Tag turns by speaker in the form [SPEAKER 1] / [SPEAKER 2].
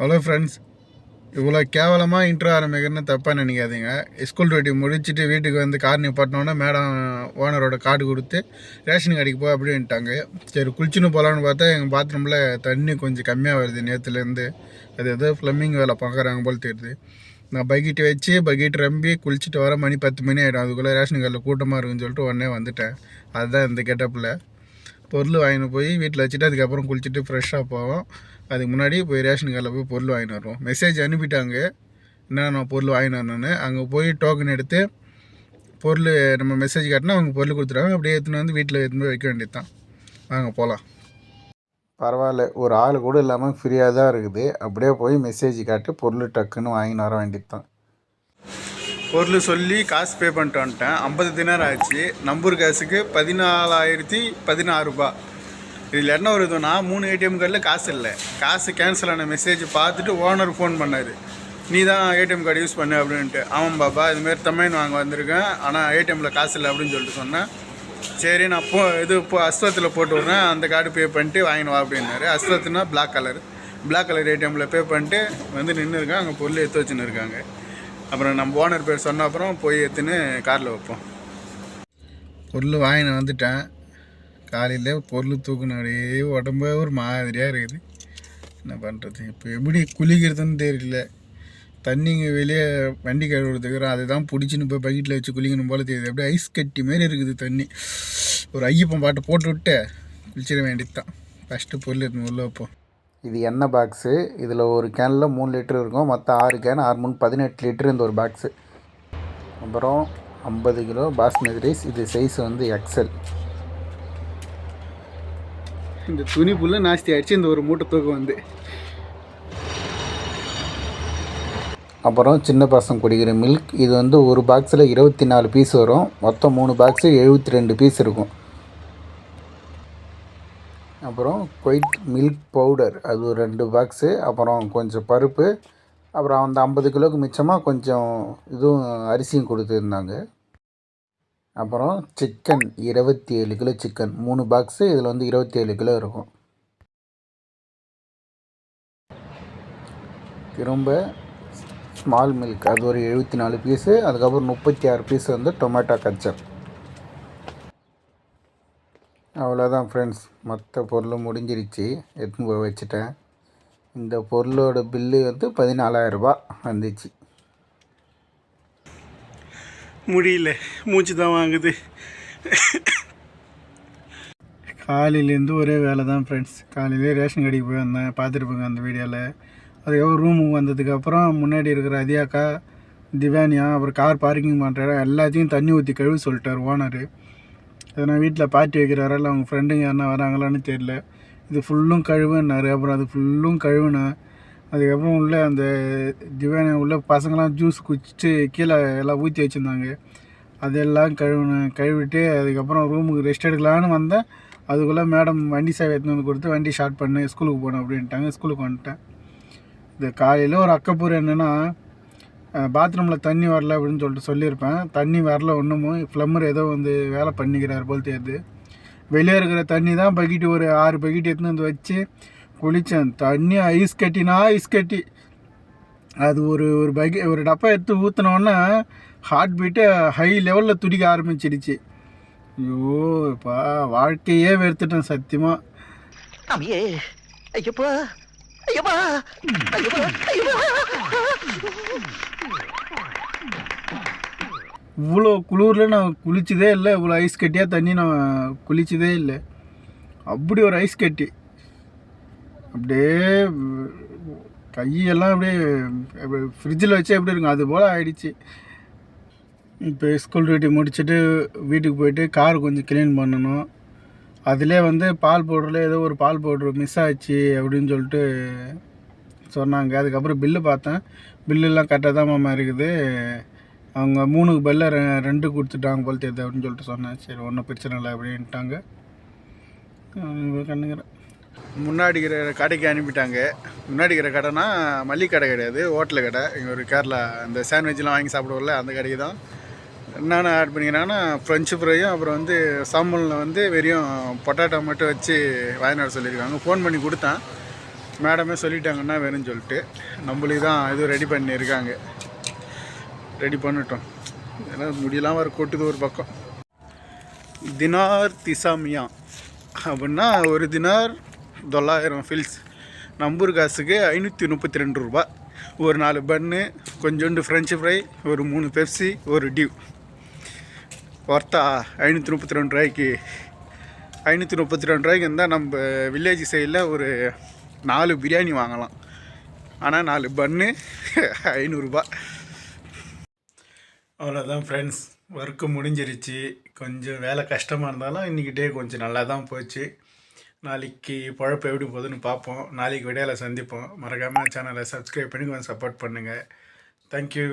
[SPEAKER 1] Hello friends இவ்வளோ கேவலமாக intro ஆரம்பிக்கிறேன்னு தப்பாக நினைக்காதீங்க. ஸ்கூல் டியூட்டி முடிச்சுட்டு வீட்டுக்கு வந்து கார் நிப்பாட்டினோன்னே மேடம் ஓனரோட கார்டு கொடுத்து ரேஷன் கடைக்கு போ அப்படின்ட்டாங்க. சரி குளிச்சுன்னு போகலான்னு பார்த்தா எங்கள் பாத்ரூமில் தண்ணி கொஞ்சம் கம்மியாக வருது நேற்றுலேருந்து அது ஏதோ ஃப்ளம்மிங் வேலை பார்க்குறாங்க போல் தெரியுது. நான் பக்கெட்டு வச்சு பக்கெட் ரம்பி குளிச்சுட்டு வர மணி பத்து மணி ஆகிடும் அதுக்குள்ளே ரேஷன் கார்டில் கூட்டமாக இருக்குன்னு சொல்லிட்டு உடனே வந்துட்டேன். அதுதான் இந்த கெட்டப்பில் பொருள் வாங்கிட்டு போய் வீட்டில் வச்சுட்டு அதுக்கப்புறம் குளிச்சுட்டு ஃப்ரெஷ்ஷாக போவோம். அதுக்கு முன்னாடி போய் ரேஷன் கார்டில் போய் பொருள் வாங்கிட்டு வருவோம் மெசேஜ் அனுப்பிட்டாங்க. என்னென்ன பொருள் வாங்கிட்டு வரணுன்னு அங்கே போய் டோக்கன் எடுத்து பொருள் நம்ம மெசேஜ் காட்டினா அவங்க பொருள் கொடுத்துருவாங்க அப்படியே எடுத்துன்னு வந்து வீட்டில் எடுத்துன்னு போய் வைக்க வேண்டியது தான் வாங்க போகலாம் பரவாயில்ல. ஒரு ஆள் கூட இல்லாமல் ஃப்ரீயாக தான் இருக்குது. அப்படியே போய் மெசேஜ் காட்டி பொருள் டக்குன்னு வாங்கின்னு வர வேண்டியது தான் பொருள் சொல்லி காசு பே பண்ணிட்டு வந்துட்டேன். ஐம்பது தினார் ஆச்சு. நம்பர் காசுக்கு பதினாலாயிரத்தி பதினாறு ரூபாய். இதில் என்ன வருதுன்னா மூணு ஏடிஎம் கார்டில் காசு இல்லை. காசு கேன்சல் ஆன மெசேஜ் பார்த்துட்டு ஓனர் ஃபோன் பண்ணார். நீ தான் ஏடிஎம் கார்டு யூஸ் பண்ணு அப்படின்ட்டு. ஆமாம் பாப்பா இதுமாரி தமிழ் வாங்க வந்திருக்கேன். ஆனால் ஏடிஎம்மில் காசு இல்லை அப்படின்னு சொல்லிட்டு சொன்னேன். சரி நான் போ இது இப்போ அஸ்வத்தில் போட்டு விட்றேன். அந்த கார்டு பே பண்ணிட்டு வாங்கினு வா அப்படின்னாரு. அஸ்வத்துனா பிளாக் கலர் பிளாக் கலர் ஏடிஎம்மில் பே பண்ணிட்டு வந்து நின்று இருக்கேன் அங்கே பொருள் எடுத்து வச்சுன்னு இருக்காங்க. அப்புறம் நம்ம ஓனர் பேர் சொன்ன அப்புறம் போய் எடுத்துன்னு காரில் வைப்போம். பொருள் வாங்கினு வந்துட்டேன். காலையில் பொருள் தூக்குனாலே உடம்பே ஒரு மாதிரியாக இருக்குது. என்ன பண்ணுறது இப்போ எப்படி குளிக்கிறதுன்னு தெரியல. தண்ணிங்க வெளியே வண்டி கழுவுறதுக்கு அதுதான் பிடிச்சின்னு போய் பக்கெட்டில் வச்சு குளிக்கணும் போல் தெரியுது. அப்படியே ஐஸ் கட்டி மாரி இருக்குது தண்ணி. ஒரு ஐயப்பன் பாட்டை போட்டு விட்டு. குளிச்சிட வேண்டியது தான் ஃபஸ்ட்டு பொருள் எடுத்து உள்ள வைப்போம் இது எண்ணெய் பாக்ஸு இதில் ஒரு கேனில் மூணு லிட்டர் இருக்கும். மொத்தம் ஆறு கேன் ஆறு மூணு பதினெட்டு லிட்டர் இந்த ஒரு பாக்ஸு அப்புறம் ஐம்பது கிலோ பாஸ்மதி ரைஸ். இது சைஸ் வந்து எக்ஸல் இந்த துணி புல்ல நாஸ்தி ஆயிடுச்சு இந்த ஒரு மூட்டை தூக்கம் வந்து. அப்புறம் சின்ன பசங்க குடிக்கிற மில்க் இது வந்து ஒரு பாக்ஸில் இருபத்தி நாலு பீஸ் வரும். மொத்தம் மூணு பாக்ஸு எழுபத்தி ரெண்டு பீஸ் இருக்கும். அப்புறம் கொயிட் மில்க் பவுடர் அது ஒரு ரெண்டு பாக்ஸு அப்புறம் கொஞ்சம் பருப்பு. அப்புறம் அந்த ஐம்பது கிலோவுக்கு மிச்சமாக கொஞ்சம் இதுவும் அரிசியும் கொடுத்துருந்தாங்க. அப்புறம் சிக்கன் இருபத்தி ஏழு கிலோ சிக்கன் மூணு பாக்ஸு இதில் வந்து இருபத்தி ஏழு கிலோ இருக்கும். திரும்ப ஸ்மால் மில்க் அது ஒரு எழுபத்தி நாலு பீஸு அதுக்கப்புறம் முப்பத்தி ஆறு பீஸ் வந்து டொமேட்டோ கச்சப் அவ்வளோதான் ஃப்ரெண்ட்ஸ் மற்ற பொருளும் முடிஞ்சிருச்சு. எடுத்துன்னு போய் வச்சுட்டேன். இந்த பொருளோட பில்லு வந்து பதினாலாயிரரூபா வந்துச்சு.
[SPEAKER 2] முடியல. மூச்சு தான் வாங்குது.
[SPEAKER 1] காலையிலேருந்து ஒரே வேலை தான் ஃப்ரெண்ட்ஸ் காலையிலே ரேஷன் கடைக்கு போய் வந்தேன். பார்த்துருப்பேங்க அந்த வீடியோவில் அதுக்கப்புறம் ரூமுக்கு வந்ததுக்கப்புறம் முன்னாடி இருக்கிற அதியாக்கா திவானியா அப்புறம் கார் பார்க்கிங் பண்ணுறாரு எல்லாத்தையும் தண்ணி ஊற்றி கழுவு சொல்லிட்டார் ஓனர் அதை நான் வீட்டில் பார்ட்டி வைக்கிறாரா இல்லை அவங்க ஃப்ரெண்டுங்க யாருனா வராங்களான்னு தெரியல. இது ஃபுல்லும் கழுவுன்னாரு அப்புறம் அது ஃபுல்லும் கழுவுனேன். அதுக்கப்புறம் உள்ளே அந்த திவானி உள்ள பசங்களாம் ஜூஸ் குடிச்சிட்டு கீழே எல்லாம் ஊற்றி வச்சுருந்தாங்க. அதெல்லாம் கழுவினேன் கழுவிட்டு அதுக்கப்புறம் ரூமுக்கு ரெஸ்ட் எடுக்கலான்னு வந்தேன். அதுக்குள்ளே மேடம் வண்டி சேவை எடுத்துன்னு வந்து கொடுத்து வண்டி ஸ்டார்ட் பண்ணு ஸ்கூலுக்கு போகணும் அப்படின்ட்டாங்க. ஸ்கூலுக்கு வந்துட்டேன். இந்த காலையில் ஒரு அக்கப்பூர் என்னென்னா பாத்ரூமில் தண்ணி வரல அப்படின்னு சொல்லிட்டு சொல்லியிருப்பேன். தண்ணி வரல ஒன்றுமும் ஃப்ளம்மர் ஏதோ வந்து வேலை பண்ணிக்கிறார் போல் தெரியுது. வெளியே இருக்கிற தண்ணி தான் பக்கெட்டு ஒரு ஆறு பக்கெட் எடுத்துன்னு வந்து வச்சு குளித்தேன் தண்ணி ஐஸ் கட்டினா ஐஸ் கட்டி. அது ஒரு ஒரு பக்கெ ஒரு டப்பா எடுத்து ஊற்றினோன்னே ஹார்ட் பீட்டு ஹை லெவலில் துடிக்க ஆரம்பிச்சிடுச்சு. ஐயோ இப்போ வாழ்க்கையே வெறுத்துட்டேன் சத்தியமாக
[SPEAKER 3] அம்மியே ஐயப்பா ஐயப்பா ஐயப்பா ஐயப்பா.
[SPEAKER 1] இவ்வளோ குளிரில் நான் குளிச்சதே இல்லை இவ்வளோ ஐஸ் கட்டியாக தண்ணி நான் குளிச்சதே இல்லை. அப்படி ஒரு ஐஸ் கட்டி. அப்படியே கையெல்லாம் அப்படியே ஃப்ரிட்ஜில் வச்சு எப்படி இருக்கும் அது போல் ஆயிடுச்சு. இப்போ ஸ்கூல் டியூட்டி முடிச்சுட்டு வீட்டுக்கு போயிட்டு கார் கொஞ்சம் க்ளீன் பண்ணணும். அதிலே வந்து பால் பவுடரில் ஏதோ ஒரு பால் பவுட்ரு மிஸ் ஆச்சு அப்படின்னு சொல்லிட்டு சொன்னாங்க. அதுக்கப்புறம் பில்லு பார்த்தேன். பில்லுலாம் கரெக்டாக தான் மாமா இருக்குது. அவங்க மூணுக்கு பதிலாக ரெ ரெண்டு கொடுத்துட்டாங்க போல் தெரியுது அப்படின்னு சொல்லிட்டு சொன்னேன். சரி ஒன்றும் பிரச்சனை இல்லை அப்படின்ட்டாங்க. கண்ணுங்கிறேன் முன்னாடி இருக்கிற கடைக்கு அனுப்பிட்டாங்க. முன்னாடி இருக்கிற கடைனா மல்லிகை கடை கிடையாது ஹோட்டல் கடை. இங்கே ஒரு கேரளா அந்த சாண்ட்விச்லாம் வாங்கி சாப்பிடுவோம்ல அந்த கடைக்கு தான். என்னென்ன ஆட் பண்ணிக்கிறாங்கன்னா ஃப்ரெஞ்சு ஃப்ரையும் அப்புறம் வந்து சாம்பலில் வந்து வெறும் பொட்டாட்டோ மட்டும் வச்சு வாங்கினார் சொல்லியிருக்காங்க. ஃபோன் பண்ணி கொடுத்தேன். மேடமே சொல்லிட்டாங்கன்னா வேணும்னு சொல்லிட்டு. நம்மளுக்கு தான் இது ரெடி பண்ணியிருக்காங்க. ரெடி பண்ணிட்டோம். ஏன்னா முடியெல்லாம் வர கொட்டுது ஒரு பக்கம். தினார் திசாமியா. அப்படின்னா ஒரு தினார் தொள்ளாயிரம் ஃபில்ஸ் நம்பூர் காசுக்கு ஐநூற்றி முப்பத்தி ரெண்டு ரூபா. ஒரு நாலு பன்னு கொஞ்சோண்டு ஃப்ரெஞ்சு ஃப்ரை ஒரு மூணு பெப்சி ஒரு டியூ ஒர்த்தா ஐநூற்றி முப்பத்தி ரெண்டு ரூபாய்க்கு. ஐநூற்றி முப்பத்தி ரெண்டு ரூபாய்க்கு இருந்தால் நம்ம வில்லேஜ் சைடில் ஒரு நாலு பிரியாணி வாங்கலாம். ஆனால் நாலு பன்னு ஐநூறுரூபா அவ்வளோதான் ஃப்ரெண்ட்ஸ் ஒர்க்கு முடிஞ்சிருச்சு. கொஞ்சம் வேலை கஷ்டமாக இருந்தாலும் இன்றைக்கி டே கொஞ்சம் நல்லா தான் போச்சு. நாளைக்கு பழப்பு எப்படி போகுதுன்னு பார்ப்போம். நாளைக்கு விடையில சந்திப்போம். மறக்காமல் சேனலை சப்ஸ்கிரைப் பண்ணி கொஞ்சம் சப்போர்ட் பண்ணுங்கள் தேங்க்யூ